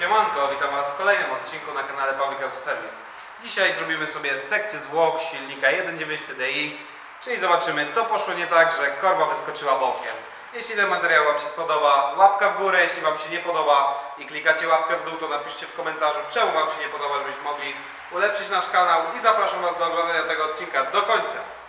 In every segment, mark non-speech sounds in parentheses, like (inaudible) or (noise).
Siemanko, witam Was w kolejnym odcinku na kanale Public Auto Service. Dzisiaj zrobimy sobie sekcję zwłok silnika 1.9 TDI, czyli zobaczymy co poszło nie tak, że korba wyskoczyła bokiem. Jeśli ten materiał Wam się spodoba, łapka w górę, jeśli Wam się nie podoba i klikacie łapkę w dół, to napiszcie w komentarzu czemu Wam się nie podoba, żebyśmy mogli ulepszyć nasz kanał i zapraszam Was do oglądania tego odcinka do końca.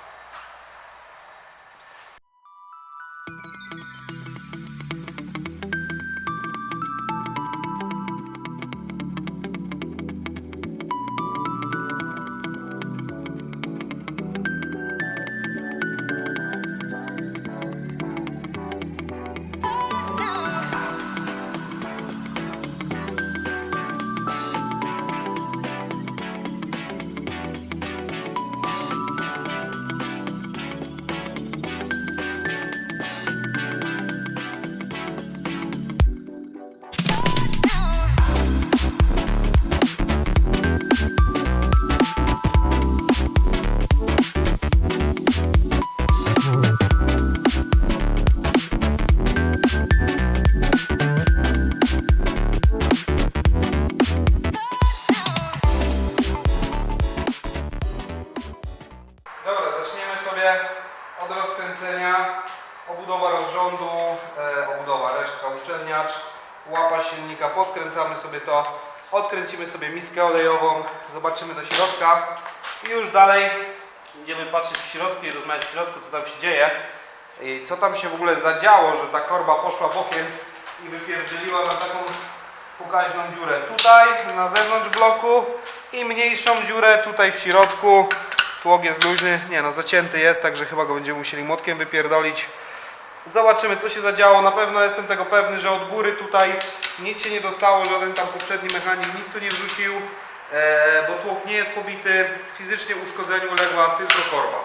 Od rozkręcenia. Obudowa rozrządu, e, obudowa resztka, uszczelniacz, łapa silnika, podkręcamy sobie to, odkręcimy sobie miskę olejową, zobaczymy do środka i już dalej będziemy patrzeć w środku i rozmawiać w środku, co tam się dzieje. I co tam się w ogóle zadziało, że ta korba poszła bokiem i wypierdzieliła na taką pokaźną dziurę tutaj na zewnątrz bloku i mniejszą dziurę tutaj w środku. Tłok jest luźny, nie no zacięty jest, także chyba go będziemy musieli młotkiem wypierdolić. Zobaczymy co się zadziało, na pewno jestem tego pewny, że od góry tutaj nic się nie dostało, żaden tam poprzedni mechanik nic tu nie wrzucił, e, bo tłok nie jest pobity, fizycznie uszkodzeniu uległa tylko korba.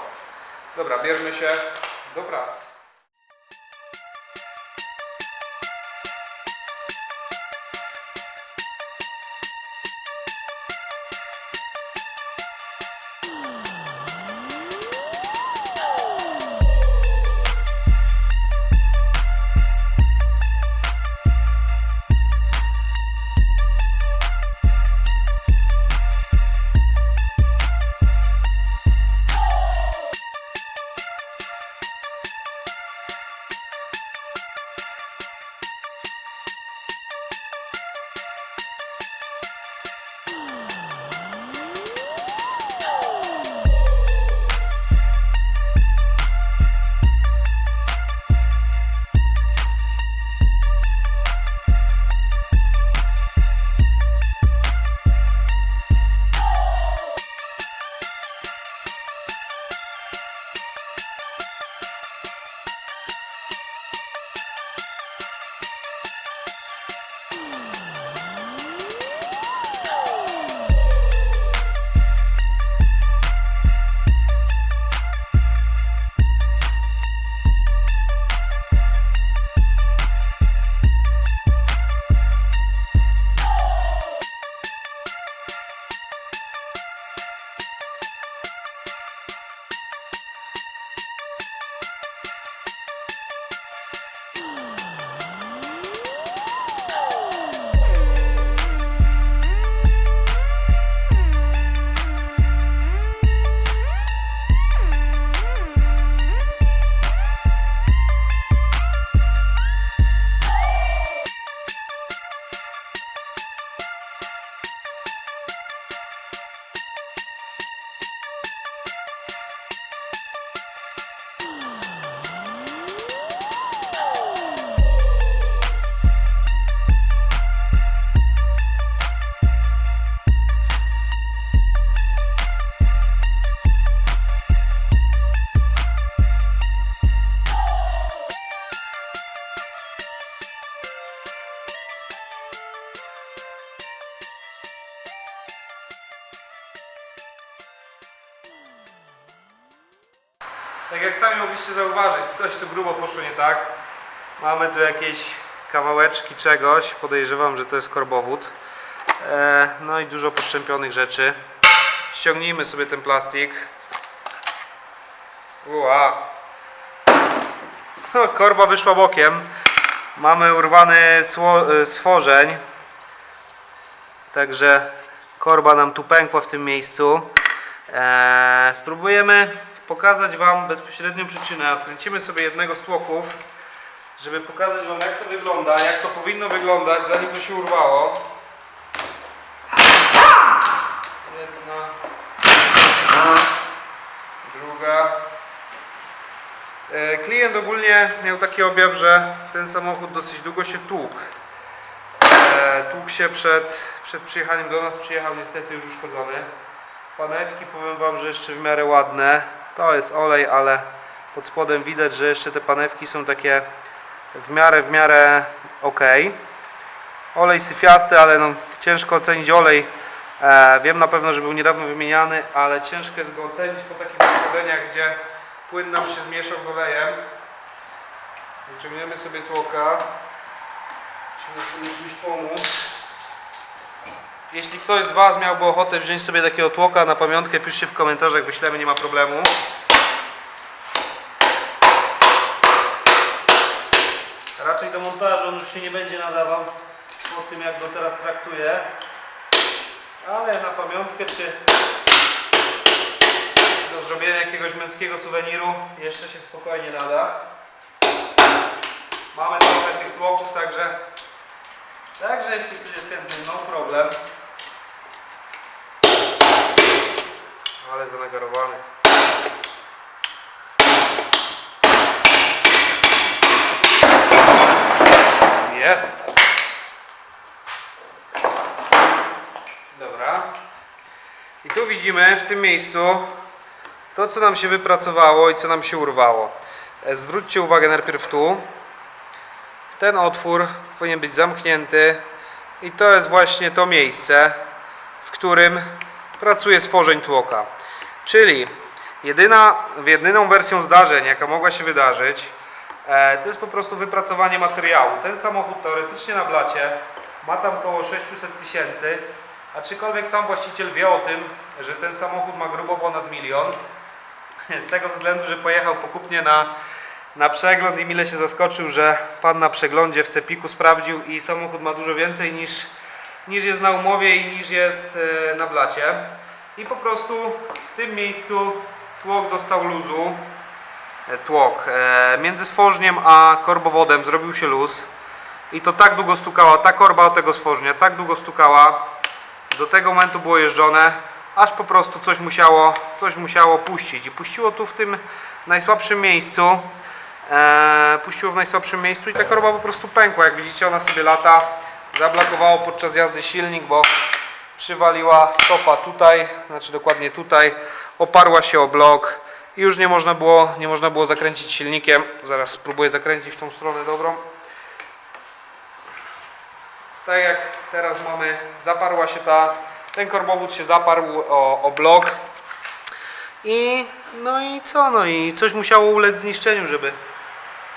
Dobra, bierzmy się do pracy. Mogliście zauważyć, coś tu grubo poszło nie tak. Mamy tu jakieś kawałeczki czegoś, podejrzewam, że to jest korbowód. E, no i dużo poszczępionych rzeczy. Ściągnijmy sobie ten plastik. Ua. No, korba wyszła bokiem. Mamy urwany e, stworzeń. Także korba nam tu pękła w tym miejscu. Eee, spróbujemy pokazać Wam bezpośrednią przyczynę. Odkręcimy sobie jednego z tłoków, żeby pokazać Wam jak to wygląda, jak to powinno wyglądać zanim to się urwało. Jedna, druga. E, Klient ogólnie miał taki objaw, że ten samochód dosyć długo się tłukł. E, Tłukł się przed, przed przyjechaniem do nas, przyjechał niestety już uszkodzony. Panewki powiem Wam, że jeszcze w miarę ładne. To jest olej, ale pod spodem widać, że jeszcze te panewki są takie w miarę, w miarę ok. Olej syfiasty, ale no, ciężko ocenić olej. E, wiem na pewno, że był niedawno wymieniany, ale ciężko jest go ocenić po takich uszkodzeniach, gdzie płyn nam się zmieszał z olejem. Wyciągniemy sobie tłoka. Musimy sobie czymś pomóc. Jeśli ktoś z Was miałby ochotę wziąć sobie takiego tłoka na pamiątkę, piszcie w komentarzach, wyślemy, nie ma problemu. Raczej do montażu on już się nie będzie nadawał po tym jak go teraz traktuję. Ale na pamiątkę czy do zrobienia jakiegoś męskiego suweniru jeszcze się spokojnie nada. Mamy trochę tych tłoków, także Także jeśli ktoś jest chętny, no problem. Ale zanagarowany. Jest. Dobra. I tu widzimy w tym miejscu to, co nam się wypracowało i co nam się urwało. E, Zwróćcie uwagę najpierw tu. Ten otwór powinien być zamknięty i to jest właśnie to miejsce, w którym pracuje stworzeń tłoka. Czyli jedyna, jedyną wersją zdarzeń, jaka mogła się wydarzyć, e, to jest po prostu wypracowanie materiału. Ten samochód teoretycznie na blacie ma tam około 600 tysięcy, a czykolwiek sam właściciel wie o tym, że ten samochód ma grubo ponad milion, (laughs) z tego względu, że pojechał pokupnie na na przegląd i mile się zaskoczył, że pan na przeglądzie w Cepiku sprawdził i samochód ma dużo więcej niż, niż jest na umowie i niż jest e, na blacie. I po prostu w tym miejscu tłok dostał luzu. E, Tłok. E, Między stworzniem a korbowodem zrobił się luz. I to tak długo stukała ta korba od tego stworznia, tak długo stukała. Do tego momentu było jeżdżone, aż po prostu coś musiało, coś musiało puścić. I puściło tu w tym najsłabszym miejscu. E, puściło w najsłabszym miejscu i ta korba po prostu pękła. Jak widzicie, ona sobie lata. Zablokowało podczas jazdy silnik, bo przywaliła stopa tutaj, znaczy dokładnie tutaj, oparła się o blok i już nie można było, nie można było zakręcić silnikiem. Zaraz spróbuję zakręcić w tą stronę dobrą. Tak jak teraz mamy, zaparła się ta, ten korbowód się zaparł o, o blok. I no i co, no i coś musiało ulec zniszczeniu, żeby,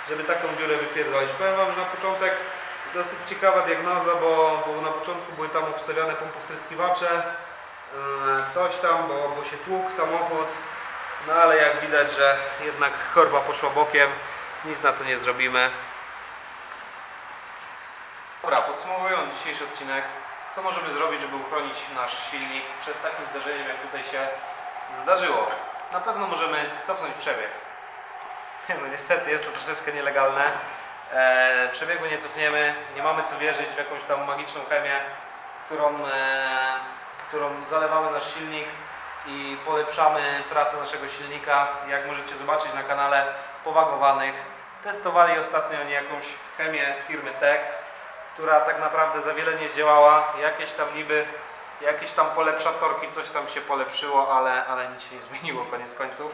żeby taką dziurę wypierdolić. Powiem Wam, że na początek dosyć ciekawa diagnoza, bo, bo na początku były tam obstawiane pompowtryskiwacze, yy, coś tam, bo, bo się tłukł samochód, no ale jak widać, że jednak chorba poszła bokiem, nic na to nie zrobimy. Dobra, podsumowując dzisiejszy odcinek, co możemy zrobić, żeby uchronić nasz silnik przed takim zdarzeniem, jak tutaj się zdarzyło? Na pewno możemy cofnąć przebieg. (laughs) No niestety jest to troszeczkę nielegalne. E, przebiegu nie cofniemy, nie mamy co wierzyć w jakąś tam magiczną chemię, którą, e, którą zalewamy nasz silnik i polepszamy pracę naszego silnika. Jak możecie zobaczyć na kanale powagowanych, testowali ostatnio jakąś chemię z firmy Tech, która tak naprawdę za wiele nie zdziałała. Jakieś tam niby, jakieś tam polepszatorki, coś tam się polepszyło, ale, ale nic się nie zmieniło koniec końców.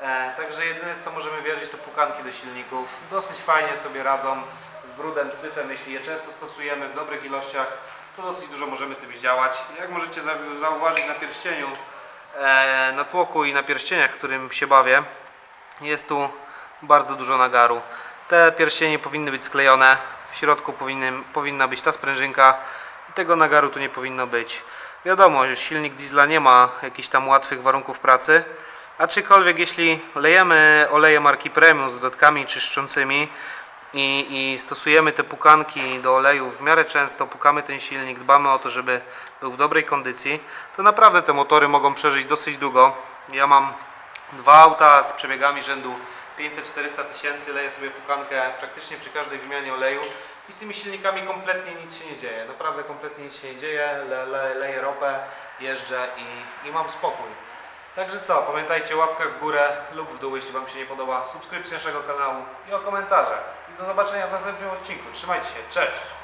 E, także jedyne w co możemy wierzyć to pukanki do silników. Dosyć fajnie sobie radzą z brudem, syfem, jeśli je często stosujemy w dobrych ilościach, to dosyć dużo możemy tym zdziałać. Jak możecie za- zauważyć na pierścieniu, e, na tłoku i na pierścieniach, którym się bawię, jest tu bardzo dużo nagaru. Te pierścienie powinny być sklejone, w środku powinny, powinna być ta sprężynka i tego nagaru tu nie powinno być. Wiadomo, silnik diesla nie ma jakichś tam łatwych warunków pracy, aczkolwiek jeśli lejemy oleje marki Premium z dodatkami czyszczącymi, i, i stosujemy te pukanki do oleju w miarę często, pukamy ten silnik, dbamy o to, żeby był w dobrej kondycji, to naprawdę te motory mogą przeżyć dosyć długo. Ja mam dwa auta z przebiegami rzędu 500-400 tysięcy, leję sobie pukankę praktycznie przy każdej wymianie oleju i z tymi silnikami kompletnie nic się nie dzieje. Naprawdę kompletnie nic się nie dzieje, le, le, leję ropę, jeżdżę i, i mam spokój. Także co, pamiętajcie o łapkach w górę lub w dół, jeśli Wam się nie podoba, subskrypcja naszego kanału i o komentarzach. I do zobaczenia w następnym odcinku. Trzymajcie się, cześć!